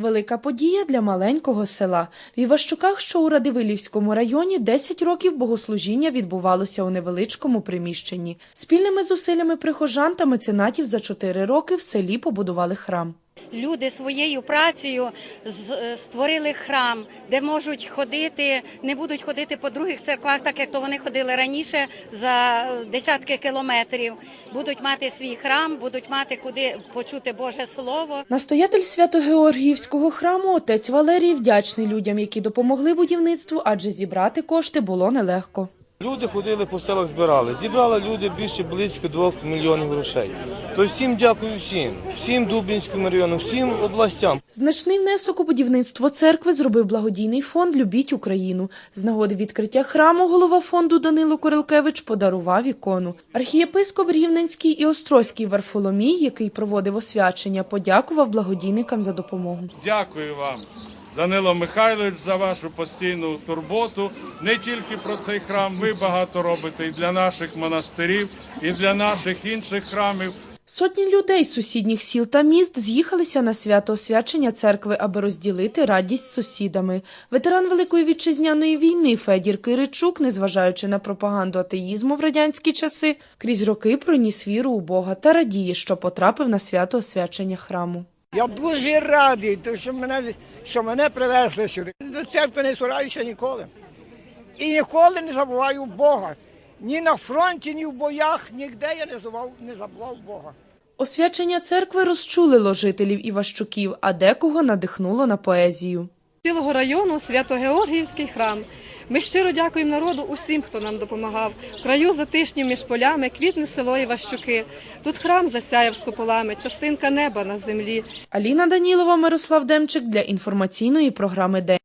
Велика подія для маленького села. В Іващуках, що у Радивилівському районі, 10 років богослужіння відбувалося у невеличкому приміщенні. Спільними зусиллями прихожан та меценатів за 4 роки в селі побудували храм. Люди своєю працею е, створили храм, де можуть ходити, не будуть ходити по других церквах, так як то вони ходили раніше за е, десятки кілометрів. Будуть мати свій храм, будуть мати куди почути Боже Слово. Настоятель Свято-Георгіївського храму отець Валерій вдячний людям, які допомогли будівництву, адже зібрати кошти було нелегко. Люди ходили по селах, збирали. Зібрали люди більше близько двох мільйонів грошей. То всім дякую всім, всім Дубінському району, всім областям. Значний внесок у будівництво церкви зробив благодійний фонд Любіть Україну. З нагоди відкриття храму голова фонду Данило Корилкевич подарував ікону. Архієпископ Рівненський і Острозький Варфоломій, який проводив освячення, подякував благодійникам за допомогу. Дякую вам, Данило Михайлович, за вашу постійну турботу. Не тільки про цей храм, ви багато робите і для наших монастирів, і для наших інших храмів. Сотні людей з сусідніх сіл та міст з'їхалися на свято освячення церкви, аби розділити радість з сусідами. Ветеран Великої вітчизняної війни Федір Киричук, незважаючи на пропаганду атеїзму в радянські часи, крізь роки проніс віру у Бога та радіє, що потрапив на свято освячення храму. Я дуже радий, що, мене, що мене привезли сюди. До церкви не сураюся ніколи. І ніколи не забуваю Бога. Ні на фронті, ні в боях, ніде я не забував, не забував Бога. Освячення церкви розчулило жителів Іващуків, а декого надихнуло на поезію. цілого району Свято-Георгіївський храм. Ми щиро дякуємо народу усім, хто нам допомагав. Краю затишні між полями, квітне село Іващуки. Тут храм засяяв з куполами, частинка неба на землі. Аліна Данілова, Мирослав Демчик для інформаційної програми День.